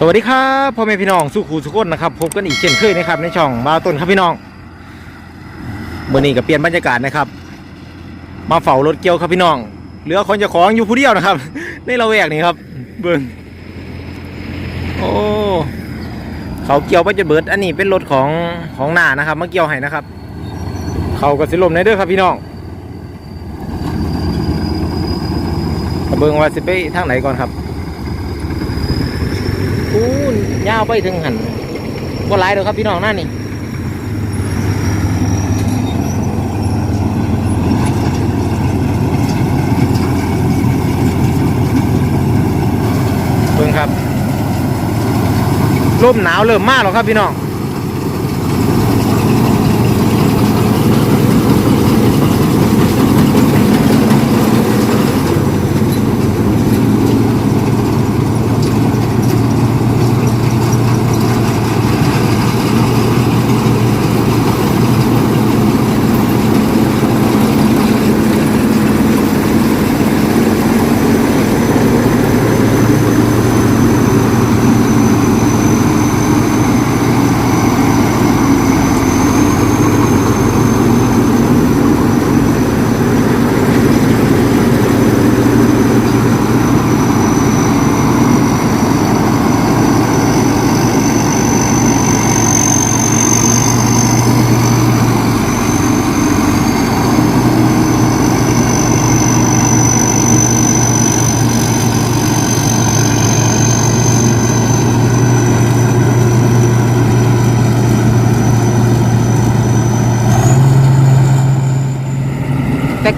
สวัสดีครับพ่อแม่พี่น้องสุขูสุขคนนะครับพบกันอีกเช่นเคยนะครับในช่องบาต้นครับพี่น้องเมื่อนี้ก็เปลี่ยนบรรยากาศนะครับ มาเฝ้ารถเกี่ยวครับพี่น้องเหลือคนจะของอยู่ผู้เดียวนะครับ ในละแวกนี้ครับ เบิ้งโอ้เขาเกี่ยวไปจะเบิด อันนี้เป็นรถของของหน้านะครับมาเกี่ยวให้นะครับ เขาก็สิลมในเด้อครับพี่น้องเบิ้งว่าสิไปทางไหนก่อนครับ คูณ ยาวไปถึงหันก็หลายเด้อครับพี่น้องหน้านี่เบิ่งครับลมหนาวเริ่มมากแล้วครับพี่น้อง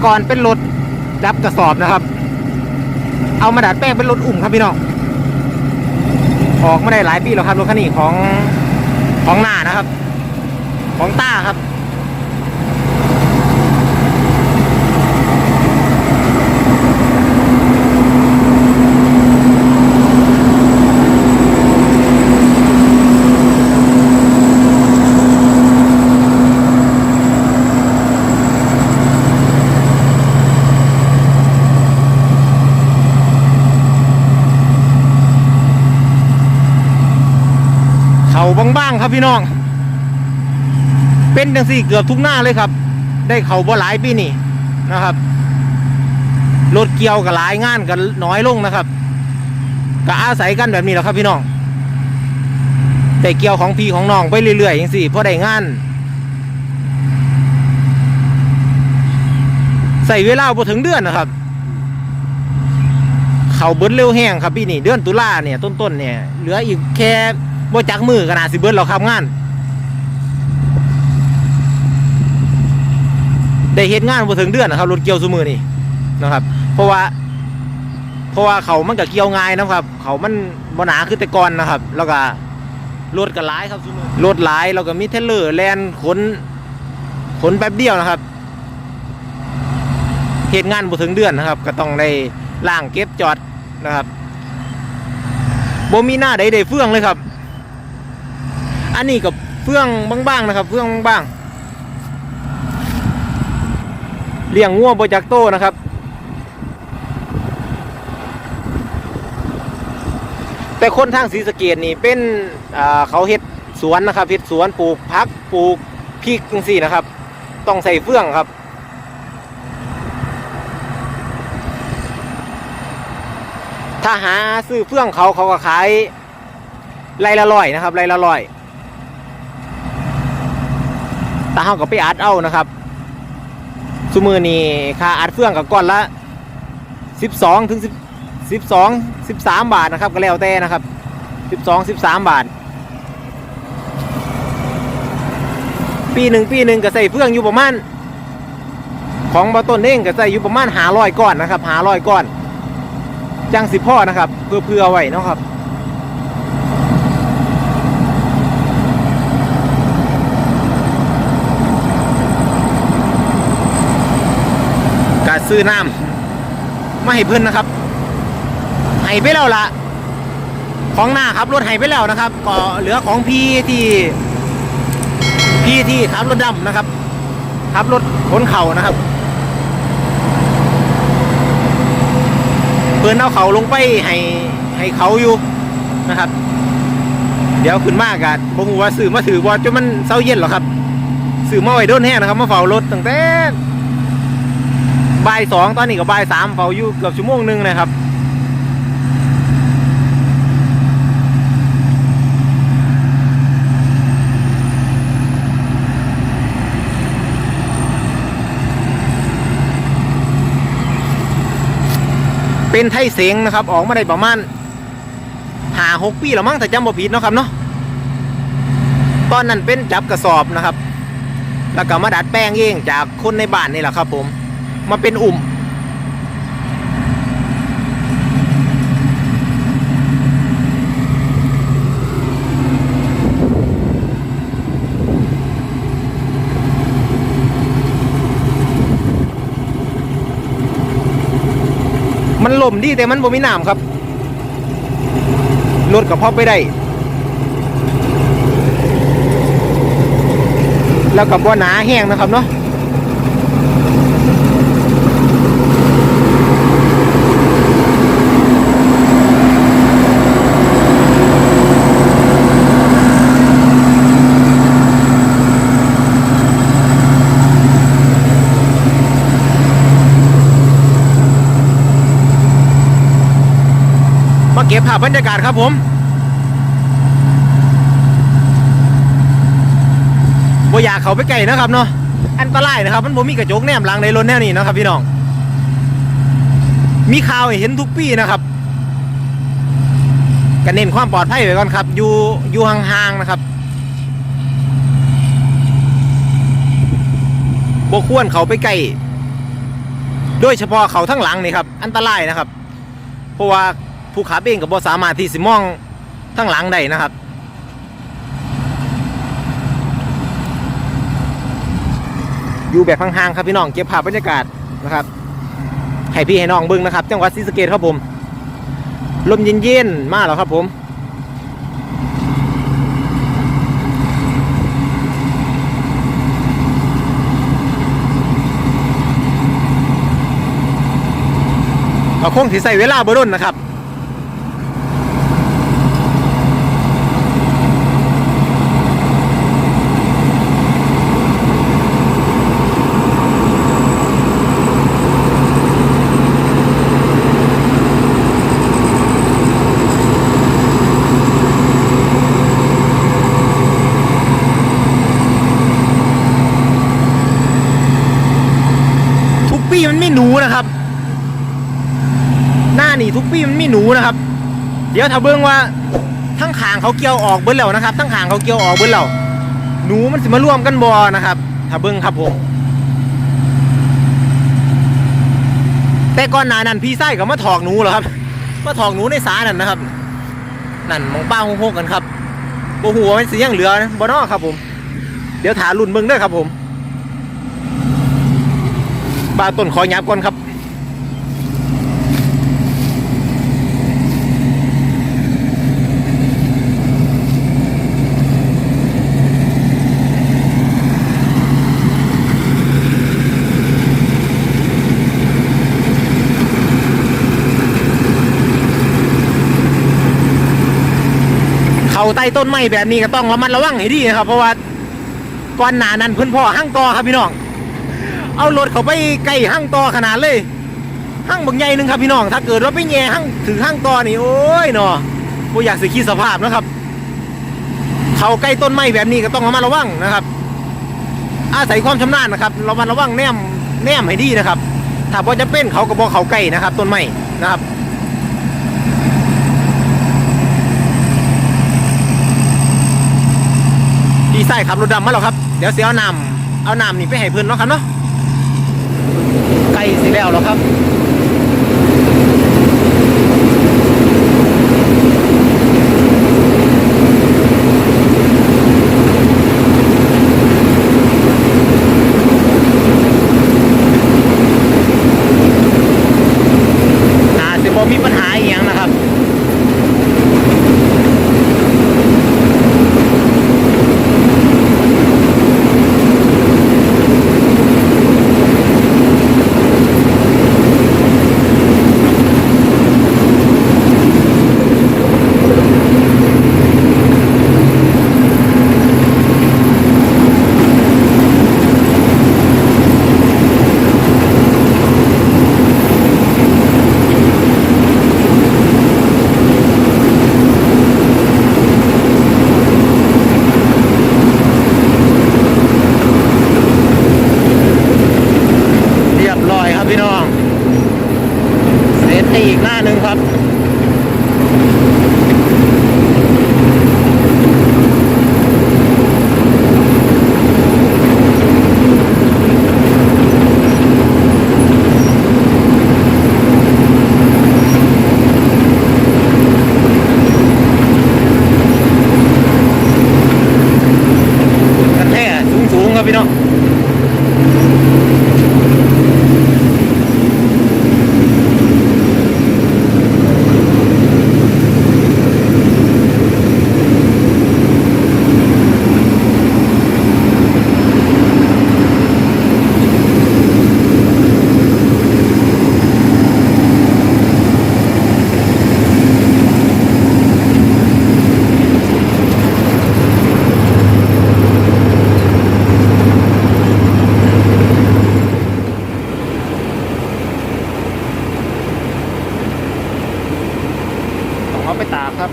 ก่อนเป็นรถจับกระสอบนะครับ เอามาดัดแปลงเป็นรถอุ่มครับพี่น้องออกมาได้หลายปีแล้วครับรถคันนี้ของของหน้านะครับ ของต้าครับ ครับพี่น้อง เป็นจังสี่เกือบทุกหน้าเลยครับ ได้เขาบ่หลายปีนี่นะครับรถเกี่ยวกับหลายงานกันน้อยลงนะครับก็อาศัยกันแบบนี้แหละครับพี่น้องแต่เกี่ยวของพี่ของน้องไปเรื่อยๆอย่างสี่พอได้งานใส่เวลาพอถึงเดือนนะครับ เขาเบิ้ลเร็วแห้งครับพี่นี่เดือนตุลาเนี่ยต้นๆเนี่ยเหลืออีกแค่ บ่จักมือขนาดสิเบิ้ลเราทำงาน ได้เฮ็ดงานบ่ถึงเดือนนะครับรถเกี่ยวซุมือนี่นะครับ เพราะว่า เพราะว่าเขามันก็เกี่ยวง่ายนะครับ เขามันบ่หนาคือแต่ก่อนนะครับ แล้วก็รถก็หลายครับซุมือรถหลายแล้วก็มีเทเลอร์แลนขนขนแป๊บเดียวนะครับเฮ็ดงานบ่ถึงเดือนนะครับ ก็ต้องได้ล่างเก็บจอดนะครับบ่มีหน้าใดได้เฟื่องเลยครับ อันนี้กับเฟื่องบ้างๆนะครับ เฟื่องบ้างๆเลี้ยงงัวบจากโตนะครับแต่คนทางศรีสะเกดนี่เป็นเขาเฮ็ดสวนนะครับเฮ็ดสวนปลูกพักปลูกพริกจังซี่นะครับ ต้องใส่เฟื่องครับ ถ้าหาซื้อเฟื่องเขาเขาก็ขายไรละร้อยนะครับไรละร้อย แต่เขาก็ไปอัดเอานะครับสมือนี่ค่าอัดเฟื่องกับก้อนละสิบสองถึงสิบสิบาทนะครับ ก็แล้วแต่นะครับสิบสองสิบาท ปีหนึ่งปีหนึ่งก็ใส่เฟื่องอยู่ประมาณของบาต้นเองก็ใส่อยู่ประมาณหาร้อยก้อนนะครับหาร้อยก้อน จังสิพ่อนะครับ เพื่อเพื่อไว้นะครับ การ ซื้อน้ำมาให้เพื่อนนะครับให้ไปแล้วละของหน้าครับรถให้ไปแล้วนะครับ ก็เหลือของพี่ที่พี่ที่ขับรถดำนะครับขับรถขนเข่านะครับเพื่อนเอาเขาลงไปให้ให้เขาอยู่นะครับ เดี๋ยวขึ้นมากอะผมว่าซื้อมาถือว่าจนมันเศร้าเย็นหรอครับซื้อมาไว้โดนแห้งนะครับ มาเฝ้ารถตั้งแต่ บ่ายสองตอนนี้ก็บ่ายสามเฝ้าอยู่เกือบชั่วโมงหนึ่งนะครับเป็นไทยเสงนะครับ ออกมาได้ประมาณหาหกปีแล้วมั้งแต่จำบ่ผิดเนาะครับเนาะตอนนั้นเป็นจับกระสอบนะครับ แล้วก็มาดัดแปลงเองจากคนในบ้านนี่แหละครับผม มาเป็นอุ่ม มันหล่มดีแต่มันบ่มีน้ำครับรถกับพ่อไปได้ แล้วกับบ่หนาแห้งนะครับเนาะ มาเก็บภาพบรรยากาศครับผมบ่อยากเขาไปไกลนะครับเนาะอันตรายนะครับ มันบ่มีกระจกแนมหลังในรถแนวนี้นะครับ พี่น้อง มีข่าวเห็นทุกปีนะครับก็เน้นความปลอดภัยไว้ก่อนครับ อยู่อยู่ห่างๆนะครับบ่ควรเขาไปใกล้โดยเฉพาะเขาทั้งหลังนี่ครับ อันตรายนะครับ เพราะว่า ผู้ขับเองก็บ่สามารถที่สิมองทั้งหลังได้นะครับ อยู่แบบห่างๆครับพี่น้องเก็บภาพบรรยากาศนะครับให้พี่ให้น้องเบิ้งนะครับ จังหวัดศรีสะเกดครับผมลมเย็นๆมากแล้วครับผมก็คงที่ใส่เวลาบ่ดนนะครับ ทุกปีมันไม่หนูนะครับ ห นี่ทุกปีมันมีหนูนะครับ เดี๋ยวถ้าเบิ่งว่าทั้งขางเขาเกี่ยวออกเบิ้ลแล้วนะครับ ทั้งขางเขาเกี่ยวออกเบิ้ลแล้วหนูมันสิมาร่วมกันบอนะครับ ถ้าเบิ่งครับผมแต่ก่อนหน้านั้นพี่ไส้ก็มาถอกหนูเหรอครับมาถอกหนูในสานั่นนะครับ นั่นมองป้าหงๆกันครับโอ้โหมันสียังเหลือนะบ่นอครับผม เดี๋ยวถารุ่นเบิ่งด้อครับผม บาต้นขอยับก่อนครับ เขาใต้ต้นไม้แบบนี้ก็ต้องระมัดระวังให้ดีนะครับ เพราะว่าก่อนหนานั้นเพื่อนพ่อห้างตอครับพี่น้อง เอารถเขาไปใกล้ห้างตอขนาดเลยห้างบางใหญ่นึงครับพี่น้อง ถ้าเกิดว่าไปแย่ห้างถือห้างตอนี่โอ้ยเนาะบ่อยากสิคิดสภาพนะครับ เขาใกล้ต้นไม้แบบนี้ก็ต้องระมัดระวังนะครับ อาศัยความชำนาญนะครับระมัดระวังแนมแนมให้ดีนะครับ ถ้าพอจะเป็นเขาก็บอกเขาใกล้นะครับ ต้นไม้นะครับ ดีไซน์ขับรถดำมาแล้วครับ เดี๋ยวเสียเอาน้ำเอาน้ำนี่ไปให้เพื่อนเนาะครับเนาะไกลสิแล้วแล้วครับ อาสิบมีปัญหาอีกอย่างนะครับ ให้ อีกหน้าหนึ่งครับ กันแท้สูงสูงๆครับพี่น้อง ต้องเอาไปตากครับ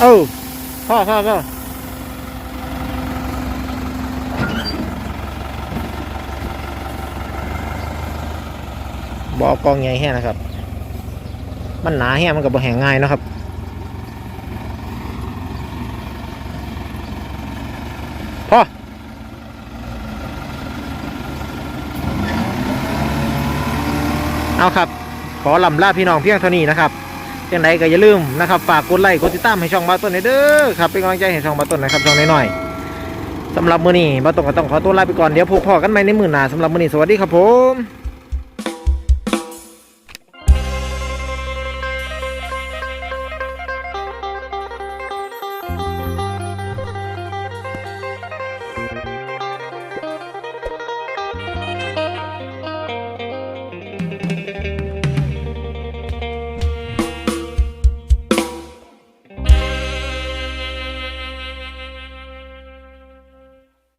เออพ่อพ่อพ่อบอกกองใหญ่แห้นะครับ มันหนาแห้มันกับบ่แห้งง่ายนะครับ พ่อ เอาครับ ขอลำลาพี่น้องเพียงเท่านี้นะครับ ยังไงก็อย่าลืมนะครับฝากกดไลค์กดติดตามให้ช่องบาต้นเด้อครับเป็นกำลังใจให้ช่องบาต้นนะครับช่องน้อยๆสำหรับมื้อนี้บาต้นก็ต้องขอตัวลาไปก่อนเดี๋ยวพบพ่อกันใหม่ในมื้อหน้าสำหรับมื้อนี้สวัสดีครับผม